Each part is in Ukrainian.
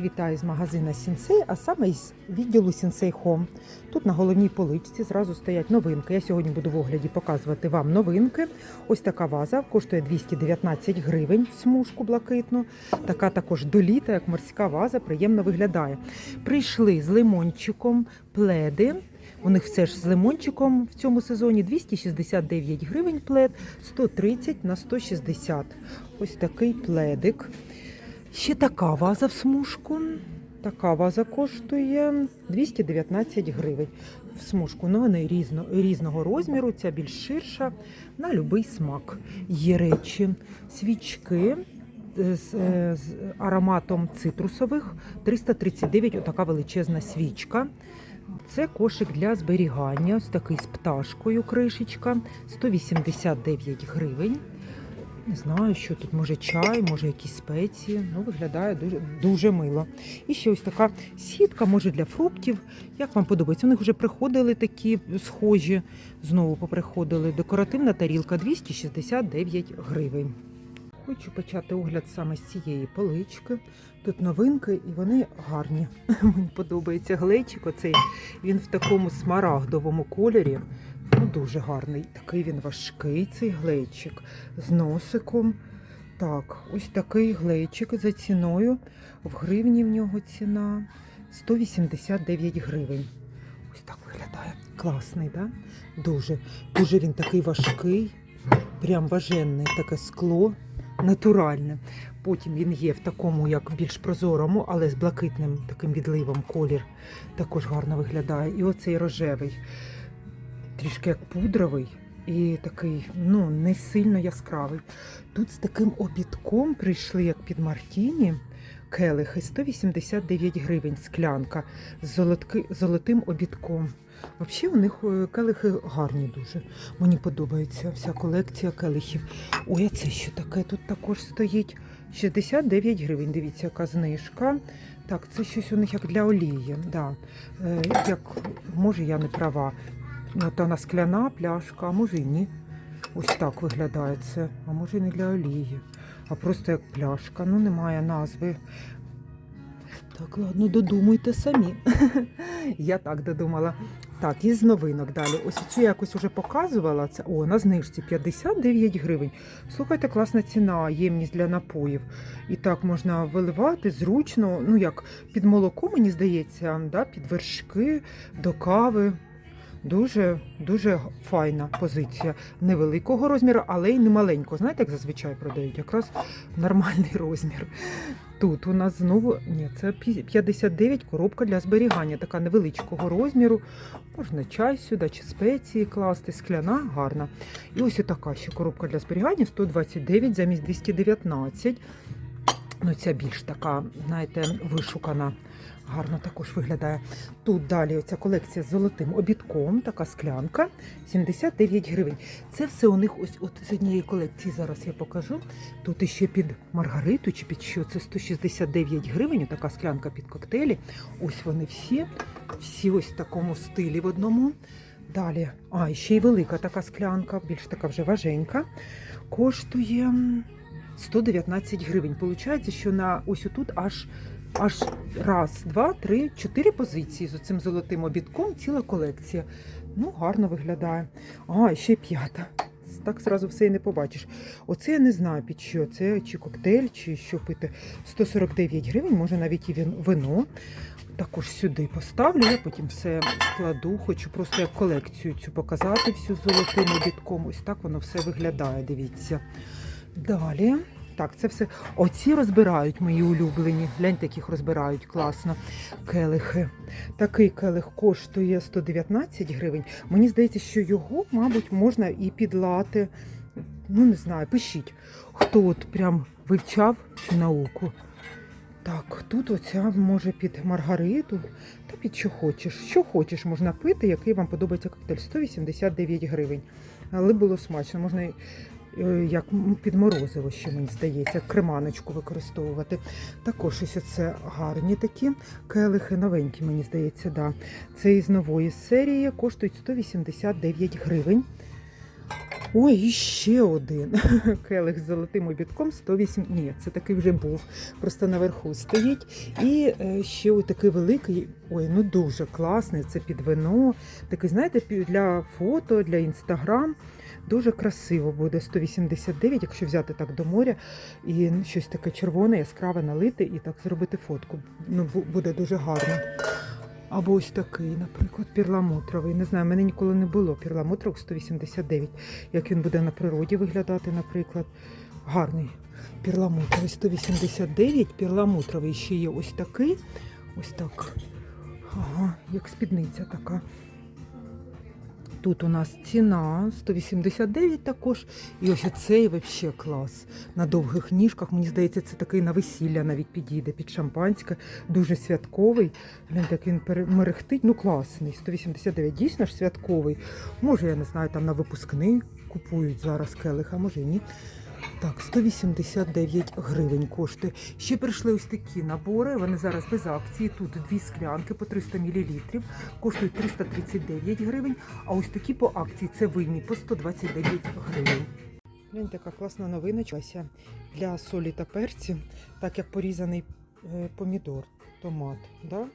Вітаю з магазина Сінсей, а саме із відділу Сінсей Хом. Тут на головній поличці зразу стоять новинки. Я сьогодні буду в огляді показувати вам новинки. Ось така ваза коштує 219 гривень в смужку блакитну. Така також доліта, як морська ваза, приємно виглядає. Прийшли з лимончиком пледи. У них все ж з лимончиком в цьому сезоні 269 гривень плед, 130 на 160. Ось такий пледик. Ще така ваза в смужку. Така ваза коштує 219 гривень в смужку. Ну, вони різно, різного розміру, ця більш ширша, на будь-який смак. Є речі, свічки з, е, з ароматом цитрусових 339, отака величезна свічка. Це кошик для зберігання, ось такий з пташкою кришечка, 189 гривень. Не знаю, що тут може чай, може якісь спеції. Ну, виглядає дуже дуже мило. І ще ось така сітка, може для фруктів. Як вам подобається? У них вже приходили такі схожі, знову поприходили. Декоративна тарілка 269 гривень. Хочу почати огляд саме з цієї полички. Тут новинки і вони гарні. Мені подобається глечик. Оцей він в такому смарагдовому кольорі. Ну, дуже гарний. Такий він важкий, цей глечик з носиком. Так, ось такий глечик за ціною. В гривні в нього ціна 189 гривень. Ось так виглядає. Класний, да? Дуже. Дуже він такий важкий, прям важенний, таке скло, натуральне. Потім він є в такому, як більш прозорому, але з блакитним таким відливом колір. Також гарно виглядає. І оцей рожевий трішки як пудровий і такий, ну, не сильно яскравий. Тут з таким обідком прийшли, як під Мартіні, келихи 189 гривень склянка з золотки, золотим обідком. Взагалі у них е, келихи гарні дуже. Мені подобається вся колекція келихів. Ой, а це що таке? Тут також стоїть 69 гривень. Дивіться, яка знижка. Так, це щось у них як для олії. Да. Е, як, може, я не права. От вона скляна пляшка, а може і ні. Ось так виглядає це. А може не для олії, а просто як пляшка. Ну, немає назви. Так, ладно, додумуйте самі. Я так додумала. Так, із новинок далі. Ось цю я якось вже показувала. Це о, на знижці 59 гривень. Слухайте, класна ціна, ємність для напоїв. І так можна виливати зручно, ну як під молоко, мені здається, да, під вершки, до кави. Дуже дуже файна позиція невеликого розміру, але й не маленького. Знаєте, як зазвичай продають? Якраз нормальний розмір. Тут у нас знову ні, це 59 коробка для зберігання, така невеличкого розміру. Можна чай сюди чи спеції класти, скляна, гарна. І ось така ще коробка для зберігання 129 замість 219. Ну, ця більш така, знаєте, вишукана. Гарно також виглядає. Тут далі оця колекція з золотим обідком, така склянка, 79 гривень. Це все у них ось от з однієї колекції. Зараз я покажу. Тут іще під Маргариту чи під що це 169 гривень. Така склянка під коктейлі. Ось вони всі, всі ось в такому стилі в одному. Далі, а, ще й велика така склянка, більш така вже важенька. Коштує 119 гривень. Получається, що на ось отут аж аж раз, два, три, чотири позиції з оцим золотим обідком, ціла колекція. Ну, гарно виглядає. А, і ще п'ята. Так зразу все і не побачиш. Оце я не знаю під що. Це чи коктейль, чи що пити. 149 гривень, може навіть і вино. Також сюди поставлю, я потім все складу. Хочу просто як колекцію цю показати всю золотим обідком. Ось так воно все виглядає, дивіться. Далі. Так, це все. Оці розбирають мої улюблені. Гляньте, яких розбирають класно. Келихи. Такий келих коштує 119 гривень. Мені здається, що його, мабуть, можна і підлати. Ну, не знаю, пишіть, хто от прям вивчав цю науку. Так, тут оця може під Маргариту, та під що хочеш. Що хочеш, можна пити, який вам подобається коктейль. 189 гривень. Але було смачно. Можна як м, під морозиво, ще мені здається, креманочку використовувати. Також ось оце гарні такі келихи, новенькі, мені здається, да. Це із нової серії, коштують 189 гривень. Ой, і ще один. Келих з золотим обідком 108. Ні, це такий вже був. Просто наверху стоїть. І е, ще ой, такий великий. Ой, ну дуже класний. Це під вино. Такий, знаєте, для фото, для інстаграм. Дуже красиво буде 189, якщо взяти так до моря і щось таке червоне, яскраве налити і так зробити фотку. Ну, буде дуже гарно. Або ось такий, наприклад, перламутровий. Не знаю, в мене ніколи не було перламутрових 189. Як він буде на природі виглядати, наприклад. Гарний перламутровий 189, перламутровий ще є ось такий. Ось так. Ага, як спідниця така. Тут у нас ціна 189 також. І ось оцей взагалі клас. На довгих ніжках. Мені здається, це такий на весілля навіть підійде під шампанське. Дуже святковий. Він так він мерехтить. Ну класний. 189. Дійсно ж святковий. Може, я не знаю, там на випускний купують зараз келих, а може ні. Так, 189 гривень коштує. Ще прийшли ось такі набори. Вони зараз без акції. Тут дві склянки по 300 мл, коштують 339 гривень. А ось такі по акції це винні по 129 гривень. Глянь, така класна новиночка для солі та перцю, так як порізаний е, помідор, томат. Да?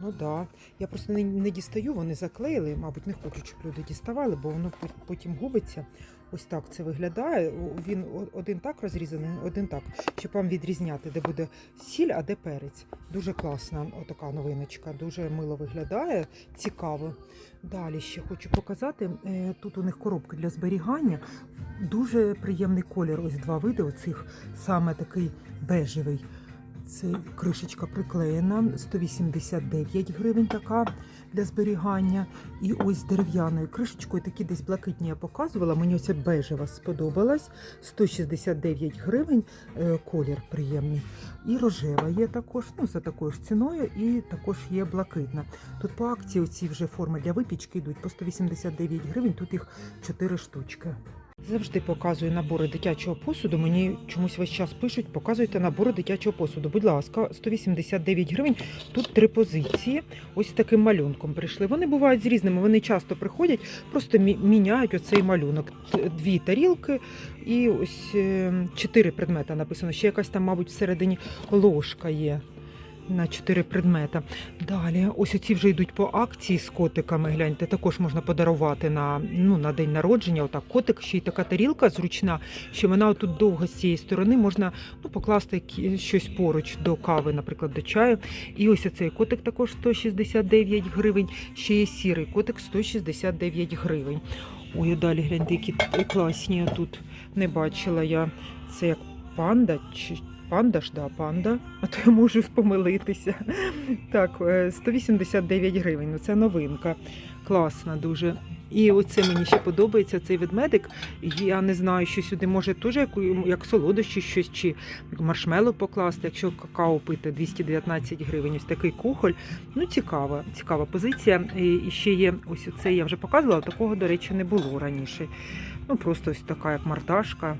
Ну да. Я просто не, не дістаю, вони заклеїли, мабуть, не хочуть, щоб люди діставали, бо воно потім губиться. Ось так це виглядає. Він один так розрізаний, один так, щоб вам відрізняти, де буде сіль, а де перець. Дуже класна отака новиночка, дуже мило виглядає, цікаво. Далі ще хочу показати. е, Тут у них коробки для зберігання. Дуже приємний колір. Ось два види. Оцих саме такий бежевий. Це кришечка приклеєна, 189 гривень така для зберігання. І ось з дерев'яною кришечкою, такі десь блакитні я показувала. Мені оця бежева сподобалась. 169 гривень, е, колір приємний. І рожева є також, ну за такою ж ціною, і також є блакитна. Тут по акції оці вже форми для випічки йдуть по 189 гривень, тут їх 4 штучки. Завжди показую набори дитячого посуду. Мені чомусь весь час пишуть, показуйте набори дитячого посуду. Будь ласка, 189 гривень. Тут три позиції. Ось таким малюнком прийшли. Вони бувають з різними, вони часто приходять, просто міняють оцей малюнок. Дві тарілки і ось е, чотири предмета написано. Ще якась там, мабуть, всередині ложка є. На чотири предмета. Далі, ось оці вже йдуть по акції з котиками. Гляньте, також можна подарувати на, ну, на день народження. Отак котик, ще й така тарілка зручна, що вона отут довго з цієї сторони можна ну, покласти щось поруч до кави, наприклад, до чаю. І ось цей котик також 169 гривень. Ще є сірий котик 169 гривень. Ой, далі гляньте, які класні тут не бачила я. Це як панда чи. Панда ж, да, панда, а то я можу помилитися. Так, е, 189 гривень. Ну, це новинка. Класна дуже. І оце мені ще подобається цей ведмедик. Я не знаю, що сюди може теж як, як солодощі щось чи маршмело покласти. Якщо какао пити 219 гривень, ось такий кухоль. Ну, цікава, цікава позиція. І, ще є ось це я вже показувала, такого, до речі, не було раніше. Ну, просто ось така, як мардашка.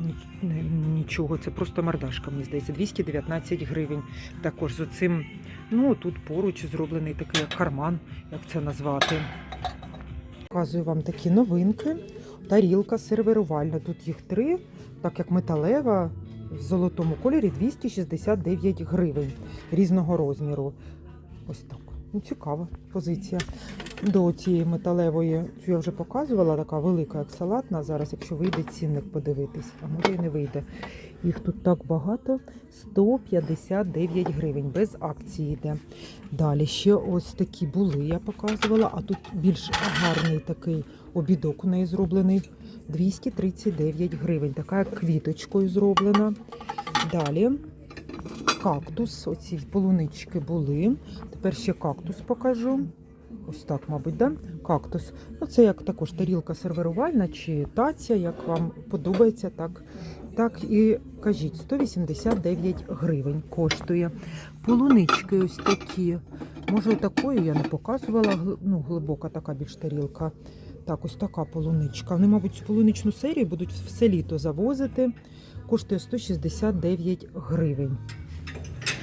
Ні- ні- Нічого, це просто мардашка, мені здається, 219 гривень. Також з оцим, ну тут поруч зроблений такий карман, як це назвати. Показую вам такі новинки. Тарілка сервірувальна. Тут їх три, так як металева в золотому кольорі 269 гривень різного розміру. Ось так. Ну, цікава позиція. До цієї металевої, цю я вже показувала, така велика, як салатна. Зараз, якщо вийде цінник подивитись, а може і не вийде. Їх тут так багато 159 гривень, без акції йде. Далі ще ось такі були, я показувала, а тут більш гарний такий обідок у неї зроблений. 239 гривень. Така як квіточкою зроблена. Далі кактус. Оці полунички були. Тепер ще кактус покажу. Ось так, мабуть, да? кактус. Ну, це як також тарілка сервірувальна чи таця, як вам подобається, так. Так і кажіть, 189 гривень коштує. Полунички ось такі. Може, такої я не показувала. Ну, глибока така більш тарілка. Так, ось така полуничка. Вони, мабуть, цю полуничну серію будуть все літо завозити. Коштує 169 гривень.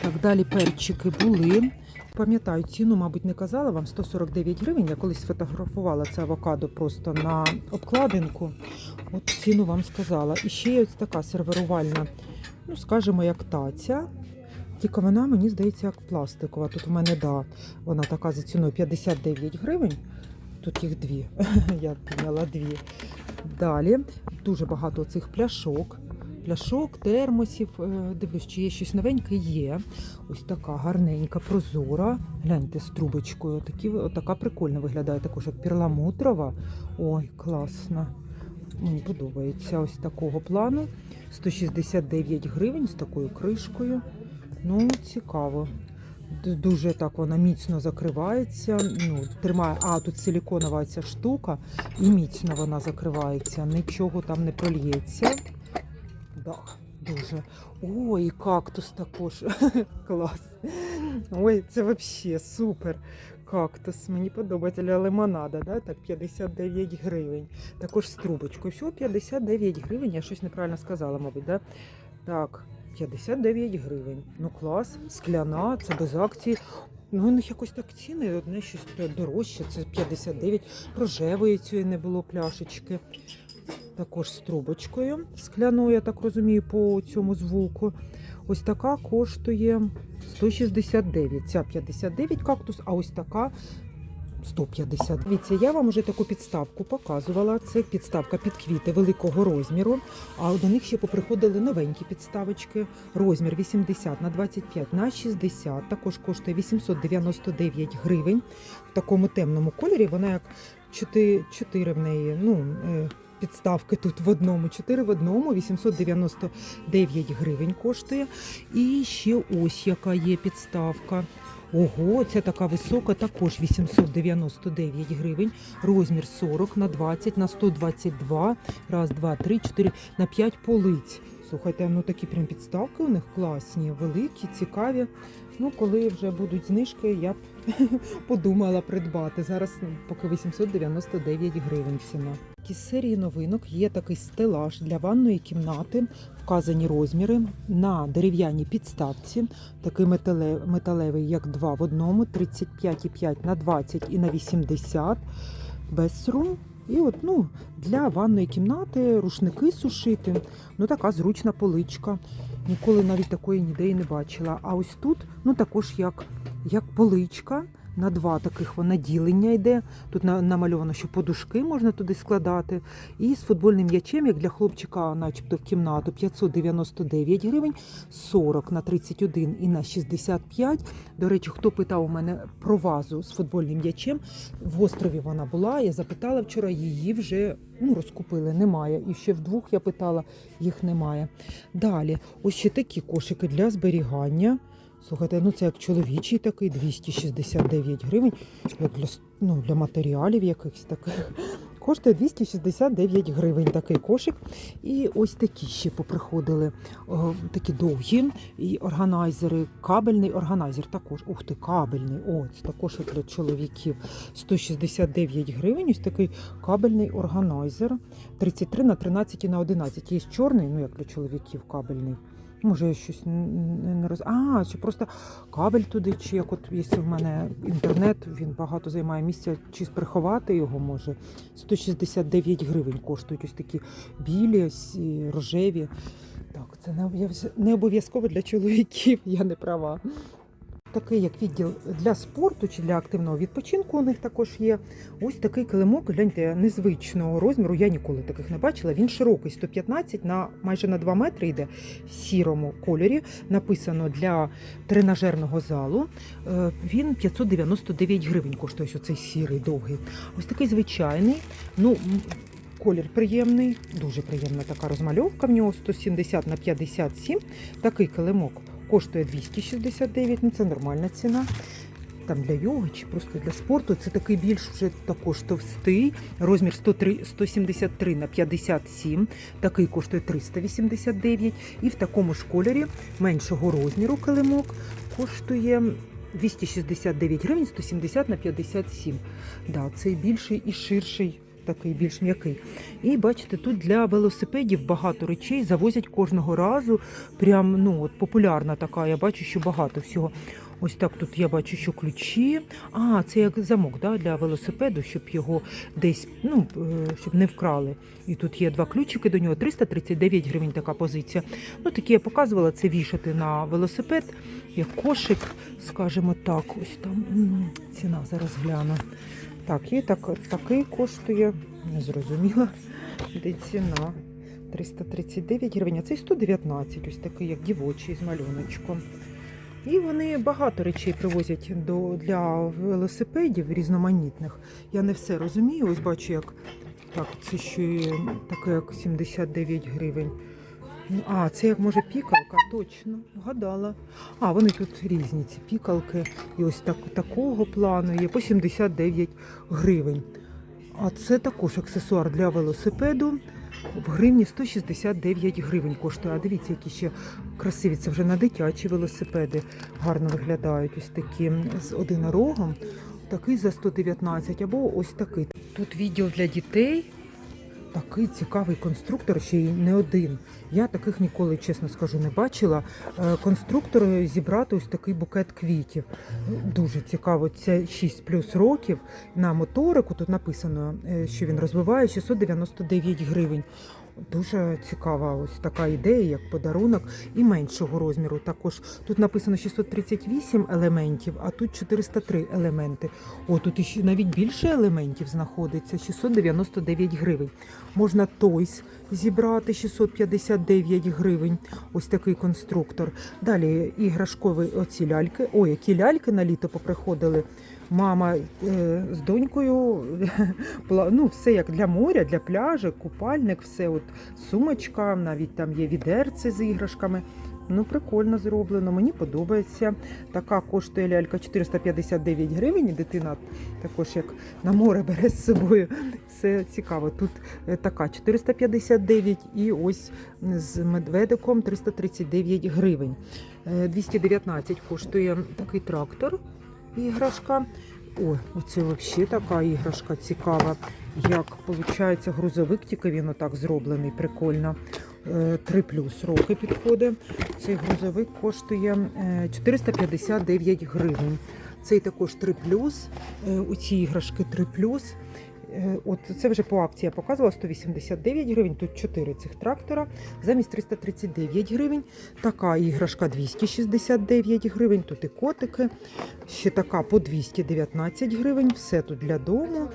Так, далі перчики були. Пам'ятаю, ціну, мабуть, не казала вам 149 гривень. Я колись сфотографувала це авокадо просто на обкладинку. От ціну вам сказала. І ще є ось така сервірувальна, ну, скажімо, як таця. Тільки вона, мені здається, як пластикова. Тут у мене, да, вона така за ціною 59 гривень. Тут їх дві. Я підняла дві. Далі дуже багато цих пляшок. Пляшок, термосів. Е, Дивлюсь, чи є щось новеньке є. Ось така гарненька, прозора. Гляньте з трубочкою. Такі, така прикольно виглядає, також як перламутрова. Ой, класно. Мені подобається ось такого плану. 169 гривень з такою кришкою. Ну, цікаво. Дуже так вона міцно закривається. Ну, тримає. А, тут силіконова ця штука, і міцно вона закривається. Нічого там не прольється. Да, дуже. Ой, кактус також. Клас. Ой, це взагалі супер. Кактус. Мені подобається для лимонада, да? так 59 гривень. Також з трубочкою. Всього 59 гривень. Я щось неправильно сказала, мабуть, да? Так, 59 гривень. Ну клас, скляна, це без акції. Ну, у них якось так ціни, одне щось дорожче, це 59. Рожевої цієї не було пляшечки. Також з трубочкою скляною, я так розумію, по цьому звуку. Ось така коштує 169. Ця 59 кактус, а ось така 150. Дивіться, я вам вже таку підставку показувала. Це підставка під квіти великого розміру. А до них ще поприходили новенькі підставочки. Розмір 80 на 25 на 60. Також коштує 899 гривень. В такому темному кольорі. Вона як 4, 4 в неї. ну... Підставки тут в одному, 4 в одному, 899 гривень коштує. І ще ось яка є підставка. Ого, ця така висока, також 899 гривень. Розмір 40 на 20 на 122. Раз, два, три, чотири на 5 полиць. Слухайте, ну такі прям підставки у них класні, великі, цікаві. Ну, коли вже будуть знижки, я б подумала придбати. Зараз ну, поки 899 гривень ціна. Із серії новинок є такий стелаж для ванної кімнати, вказані розміри на дерев'яній підставці, такий металевий, як два в одному, 35,5 на 20 і на 80, без рум. І от, ну, для ванної кімнати рушники сушити. Ну, така зручна поличка. Ніколи навіть такої ніде і не бачила. А ось тут, ну також як, як поличка. На два таких вона ділення йде. Тут намальовано, що подушки можна туди складати. І з футбольним м'ячем, як для хлопчика, начебто в кімнату, 599 гривень, 40 на 31 і на 65. До речі, хто питав у мене про вазу з футбольним м'ячем, в острові вона була. Я запитала вчора, її вже ну, розкупили, немає. І ще вдвох я питала, їх немає. Далі, ось ще такі кошики для зберігання. Слухайте, ну це як чоловічий такий, 269 гривень, як для, ну, для матеріалів якихось таких. Коштує 269 гривень такий кошик. І ось такі ще поприходили. О, такі довгі і органайзери. Кабельний органайзер також. Ух ти, кабельний. О, це також для чоловіків. 169 гривень. Ось такий кабельний органайзер. 33 на 13 і на 11. Є чорний, ну як для чоловіків кабельний. Може, я щось не, роз... А, чи просто кабель туди, чи як от є в мене інтернет, він багато займає місця, чи приховати його може. 169 гривень коштують ось такі білі, сі- рожеві. Так, це не обов'язково для чоловіків, я не права. Такий як відділ для спорту чи для активного відпочинку у них також є. Ось такий килимок, гляньте, незвичного розміру. Я ніколи таких не бачила. Він широкий, 115 на майже на 2 метри йде в сірому кольорі. Написано для тренажерного залу. Е, Він 599 гривень коштує ось оцей сірий довгий. Ось такий звичайний. Ну, колір приємний, дуже приємна така розмальовка в нього 170 на 57. Такий килимок коштує 269, ну це нормальна ціна. Там для йоги чи просто для спорту. Це такий більш вже також товстий. Розмір 103, 173 на 57. Такий коштує 389. І в такому ж кольорі меншого розміру килимок коштує 269 гривень 170 на 57. Да, цей більший і ширший. Такий більш м'який. І бачите, тут для велосипедів багато речей завозять кожного разу. Прям ну от популярна така. Я бачу, що багато всього. Ось так тут я бачу, що ключі. А, це як замок да, для велосипеду, щоб його десь, ну, е, щоб не вкрали. І тут є два ключики до нього, 339 гривень така позиція. Ну, такі я показувала, це вішати на велосипед, як кошик, скажімо так. Ось там ціна зараз гляну. Так, і так, такий коштує, не зрозуміла, де ціна. 339 гривень, а цей 119, ось такий, як дівочий з малюночком. І вони багато речей привозять до, для велосипедів різноманітних. Я не все розумію. Ось бачу, як так, це ще таке, як 79 гривень. Ну, А, це як може пікалка, точно, вгадала. А, вони тут різні, ці пікалки. І ось так, такого плану є по 79 гривень. А це також аксесуар для велосипеду. В гривні 169 гривень коштує. А дивіться, які ще красиві. Це вже на дитячі велосипеди гарно виглядають. Ось такі з одинорогом. Такий за 119 або ось такий. Тут відділ для дітей. Такий цікавий конструктор, ще й не один. Я таких ніколи, чесно скажу, не бачила. Е, Конструктор зібрати ось такий букет квітів. Дуже цікаво. Це 6 плюс років. На моторику тут написано, е, що він розвиває 699 гривень. Дуже цікава ось така ідея, як подарунок, і меншого розміру. Також тут написано 638 елементів, а тут 403 елементи. О, тут іще навіть більше елементів знаходиться 699 гривень. Можна тойс зібрати 659 гривень. Ось такий конструктор. Далі іграшкові оці ляльки. Ой, які ляльки на літо поприходили. Мама е, з донькою, ну, все як для моря, для пляжу, купальник, все от сумочка, навіть там є відерці з іграшками. Ну, прикольно зроблено, мені подобається. Така коштує лялька 459 гривень, дитина також як на море бере з собою. Все цікаво. Тут е, така 459 і ось з медведиком 339 гривень. Е, 219 коштує такий трактор іграшка. Ой, оце взагалі така іграшка цікава. Як виходить грузовик, тільки він отак зроблений, прикольно. 3 плюс роки підходить. Цей грузовик коштує е, 459 гривень. Цей також 3 плюс. Е, У іграшки 3 плюс. Е, От це вже по акції я показувала 189 гривень. Тут 4 цих трактора замість 339 гривень. Така іграшка 269 гривень. Тут і котики. Ще така по 219 гривень. Все тут для дому.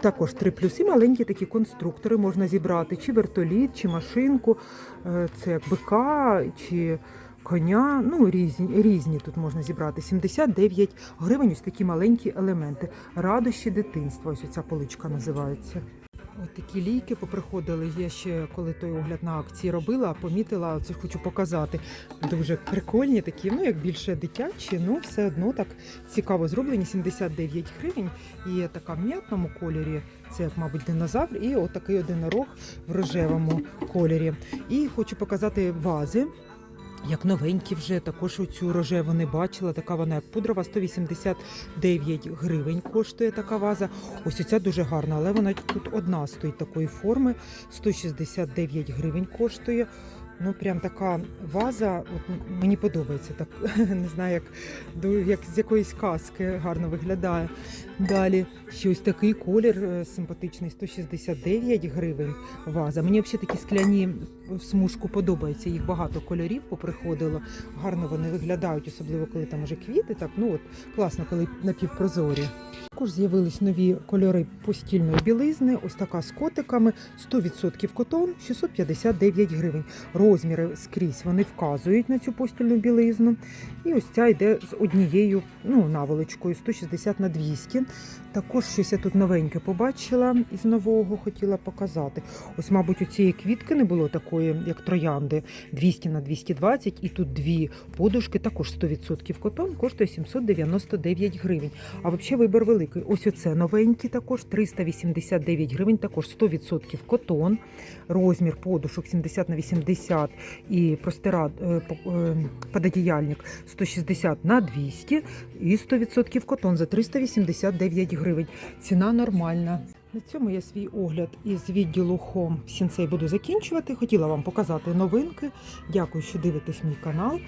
Також 3 плюси маленькі такі конструктори можна зібрати, чи вертоліт, чи машинку, Е, це бика, чи коня. Ну, різні, різні тут можна зібрати. 79 гривень, ось такі маленькі елементи. Радощі дитинства. Ось ця поличка називається. От такі лійки поприходили. Я ще коли той огляд на акції робила, помітила, це хочу показати. Дуже прикольні такі, ну як більше дитячі, ну все одно так цікаво зроблені. 79 гривень. І така в м'ятному кольорі. Це, мабуть, динозавр, і отакий одинорог в рожевому кольорі. І хочу показати вази. Як новенькі вже також оцю рожеву не бачила. Така вона як пудрова, 189 гривень коштує така ваза. Ось оця дуже гарна, але вона тут одна стоїть такої форми. 169 гривень коштує. Ну, прям така ваза, от мені подобається. Так не знаю, як, як з якоїсь казки гарно виглядає. Далі ще ось такий колір е, симпатичний, 169 гривень ваза. Мені взагалі такі скляні в смужку подобаються. Їх багато кольорів поприходило. Гарно вони виглядають, особливо коли там уже квіти. Так, ну от класно, коли напівпрозорі. Також з'явились нові кольори постільної білизни. Ось така з котиками, 100% котон, 659 гривень. Розміри скрізь вони вказують на цю постільну білизну. І ось ця йде з однією ну, наволочкою 160 на 200. Також щось я тут новеньке побачила із нового, хотіла показати. Ось, мабуть, у цієї квітки не було такої, як троянди, 200 на 220, і тут дві подушки, також 100% котон, коштує 799 гривень. А взагалі вибір великий. Ось оце новенькі також 389 гривень, також 100% котон, розмір подушок 70 на 80 і простира, е, е, пододіяльник 160 на 200 і 100% котон за 389 гривень. Ціна нормальна. На цьому я свій огляд із відділу в Сінцей буду закінчувати. Хотіла вам показати новинки. Дякую, що дивитесь мій канал.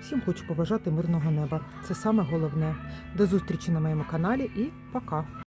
Всім хочу побажати мирного неба. Це саме головне. До зустрічі на моєму каналі і пока!